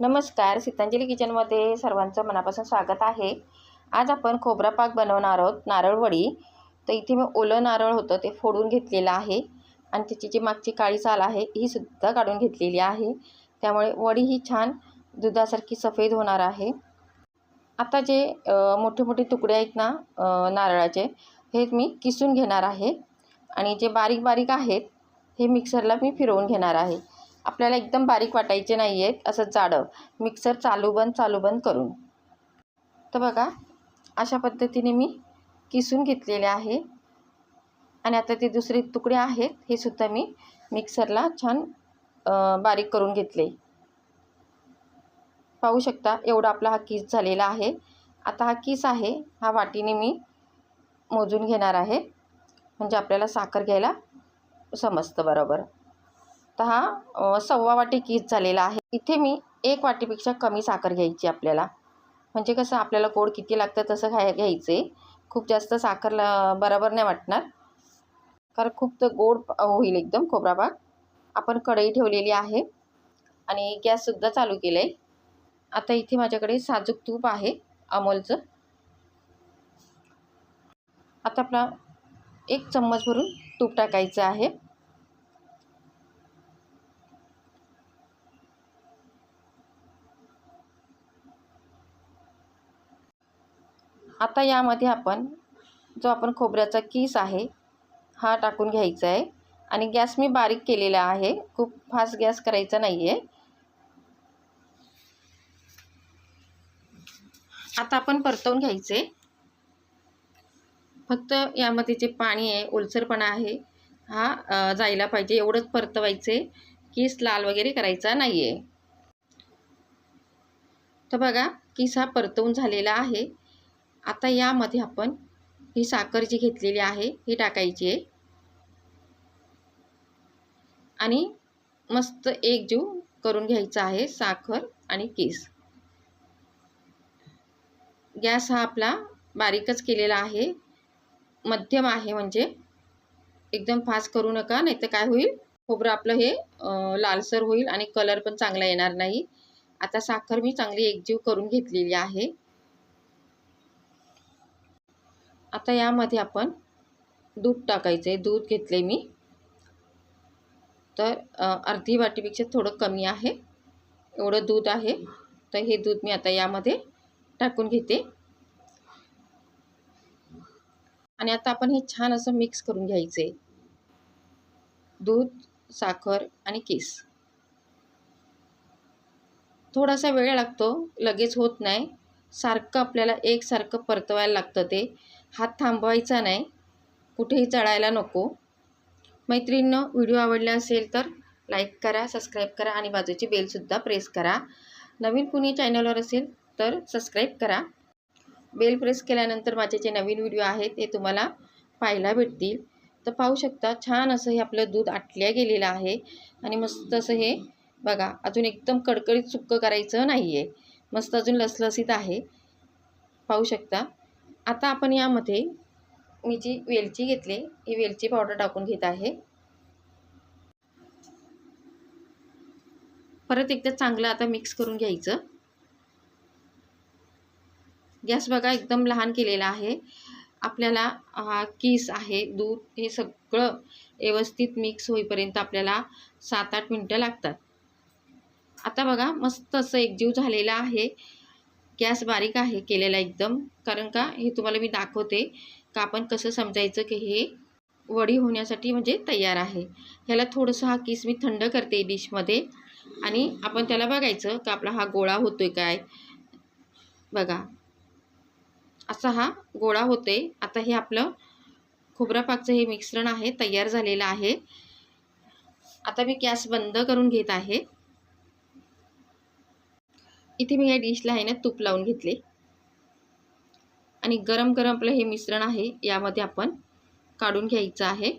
नमस्कार सीतांजली किचनमध्ये सर्वांचं मनापासून स्वागत आहे. आज आपण खोबरा पाक बनवणार आहोत नारळवडी तर इथे मी ओलं नारळ होतं ते फोडून घेतलेलं आहे आणि त्याची जी मागची काळी साल आहे ही सुद्धा काढून घेतलेली आहे. त्यामुळे वडी ही छान दुधासारखी सफेद होणार आहे. आता जे मोठे मोठे तुकडे आहेत ना नारळाचे हे मी किसून घेणार आहे. आणि जे बारीक बारीक आहेत हे मिक्सरला मी फिरवून घेणार आहे. आपल्याला एकदम बारीक वाटायचे नाही आहेत असं जाडं. मिक्सर चालू बंद चालू बंद करून. तर बघा अशा पद्धतीने मी किसून घेतलेले आहे. आणि आता ते दुसरे तुकडे आहेत हे सुद्धा मी मिक्सरला छान बारीक करून घेतले. पाहू शकता एवढा आपला हा किस झालेला आहे. आता हा किस आहे हा वाटीने मी मोजून घेणार आहे. म्हणजे आपल्याला साखर घ्यायला समजतं बरोबर. तर हा सव्वा वाटी किस झालेला आहे. इथे मी एक वाटीपेक्षा कमी साखर घ्यायची आपल्याला. म्हणजे कसं आपल्याला गोड किती लागतं तसं घ्याय घ्यायचे. खूप जास्त साखर बरोबर नाही वाटणार. कारण खूप तर गोड होईल एकदम खोबरा आपण कढई ठेवलेली आहे. आणि गॅससुद्धा चालू केलं आहे आता इथे माझ्याकडे साजूक तूप आहे अमोलचं. आता आपला एक चम्मच भरून तूप टाकायचं आहे. आता यामध्ये आपण जो आपण खोबऱ्याचा किस आहे हा टाकून घ्यायचा आहे. आणि गॅस मी बारीक केलेला आहे. खूप फास्ट गॅस करायचा नाही आहे आता आपण परतवून घ्यायचे. फक्त यामध्ये जे पाणी आहे ओलसरपणा आहे हा जायला पाहिजे. एवढंच परतवायचे. किस लाल वगैरे करायचा नाही आहे तर बघा किस हा परतवून झालेला आहे. आता यामध्ये आपण ही साखर जी घेतलेली आहे ही टाकायची आहे. आणि मस्त एकजीव करून घ्यायचा आहे साखर आणि केस. गॅस हा आपला बारीकच केलेला आहे. मध्यम आहे म्हणजे. एकदम फास्ट करू नका नाही तर काय होईल? खोबरं आपलं हे लालसर होईल आणि कलर पण चांगला येणार नाही. आता साखर मी चांगली एकजीव करून घेतलेली आहे. आता यामध्ये आपण दूध टाकायचं आहे दूध घेतले मी. तर अर्धी वाटीपेक्षा थोडं कमी आहे. एवढं दूध आहे. तर हे दूध मी आता यामध्ये टाकून घेते. आणि आता आपण हे छान असं मिक्स करून घ्यायचे. दूध साखर आणि केस. थोडासा वेळ लागतो. लगेच होत नाही. सारखं आपल्याला एकसारखं परतवायला लागतं ते. हात थांबवायचा नाही. कुठेही चढायला नको. मैत्रिणीनं व्हिडिओ आवडला असेल तर लाईक करा सबस्क्राईब करा आणि बाजूची बेलसुद्धा प्रेस करा. नवीन कुणी चॅनलवर असेल तर सबस्क्राईब करा. बेल प्रेस केल्यानंतर माझे जे नवीन व्हिडिओ आहेत ते तुम्हाला पाहायला भेटतील. तर पाहू शकता छान असं हे आपलं दूध आटल्या गेलेलं आहे आणि मस्त असं हे बघा अजून एकदम कडकडीत सुक्कं करायचं नाही आहे मस्त अजून लसलसीत आहे. पाहू शकता. आता आपण यामध्ये मी जी वेलची घेतली ही वेलची पावडर टाकून घेत आहे. परत एकदा चांगलं आता मिक्स करून घ्यायचं. गॅस बघा एकदम लहान केलेला आहे. आपल्याला किस आहे दूध हे सगळं व्यवस्थित मिक्स होईपर्यंत आपल्याला सात आठ मिनटं लागतात. आता बघा मस्त असं एकजीव झालेला आहे. गॅस बारीक आहे केलेला एकदम. कारण का हे तुम्हाला मी दाखवते का आपण कसं समजायचं की हे वडी होण्यासाठी म्हणजे तयार आहे. ह्याला थोडंसं हा किस मी थंड करते डिशमध्ये. आणि आपण त्याला बघायचं का आपला हा गोळा होतोय काय. बघा. असा हा गोळा होते आता हे आपलं खोबरापाकचं हे मिश्रण आहे तयार झालेलं आहे. आता मी गॅस बंद करून घेत आहे. इथे मी या डिशला आहे ना तूप लावून घेतले. आणि गरम गरम आपलं हे मिश्रण आहे यामध्ये आपण काढून घ्यायचं आहे.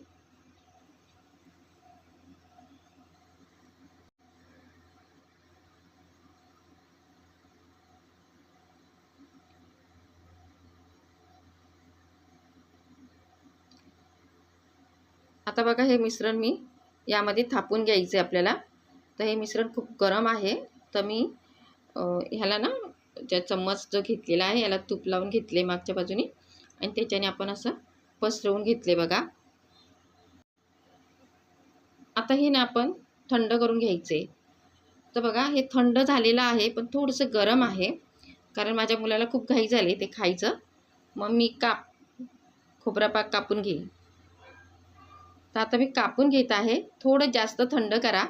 आता बघा हे मिश्रण मी यामध्ये थापून घ्यायचे आपल्याला. तर हे मिश्रण खूप गरम आहे तर मी ह्याला ना ज्या चम्मच जो घेतलेला आहे याला तूप लावून घेतले मागच्या बाजूने. आणि त्याच्याने आपण असं पसरवून घेतले बघा. आता हे ना आपण थंड करून घ्यायचे. तर बघा हे थंड झालेलं आहे पण थोडंसं गरम आहे. कारण माझ्या मुलाला खूप घाई झाली ते खायचं. मग मी काप खोबरा पाक कापून घेईन. तर आता मी कापून घेत आहे. थोडं जास्त थंड करा.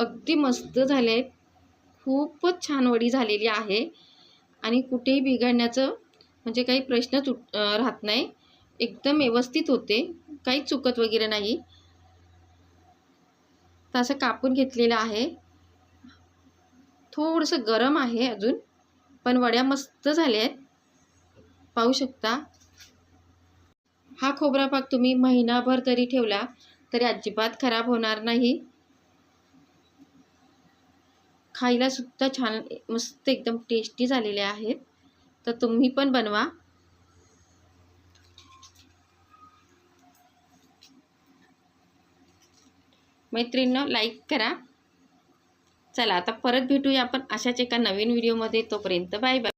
अगदी मस्त झाले. आहेत खूपच छान वडी झालेली आहे. आणि कुठेही बिघडण्याचं म्हणजे काही प्रश्नच उठ राहत नाही. एकदम व्यवस्थित होते. काही चुकत वगैरे नाही. तर असं कापून घेतलेलं आहे. थोडंसं गरम आहे अजून. पण वड्या मस्त झाल्या आहेत पाहू शकता. हा खोबरा पाक तुम्ही महिनाभर तरी ठेवला तरी अजिबात खराब होणार नाही. खायला सुद्धा छान मस्त एकदम टेस्टी झालेले आहेत. तर तुम्ही पण बनवा. मैत्रिणींनो लाईक करा. चला आता परत भेटूया आपण अशाच एका नवीन व्हिडिओमध्ये तोपर्यंत बाय बाय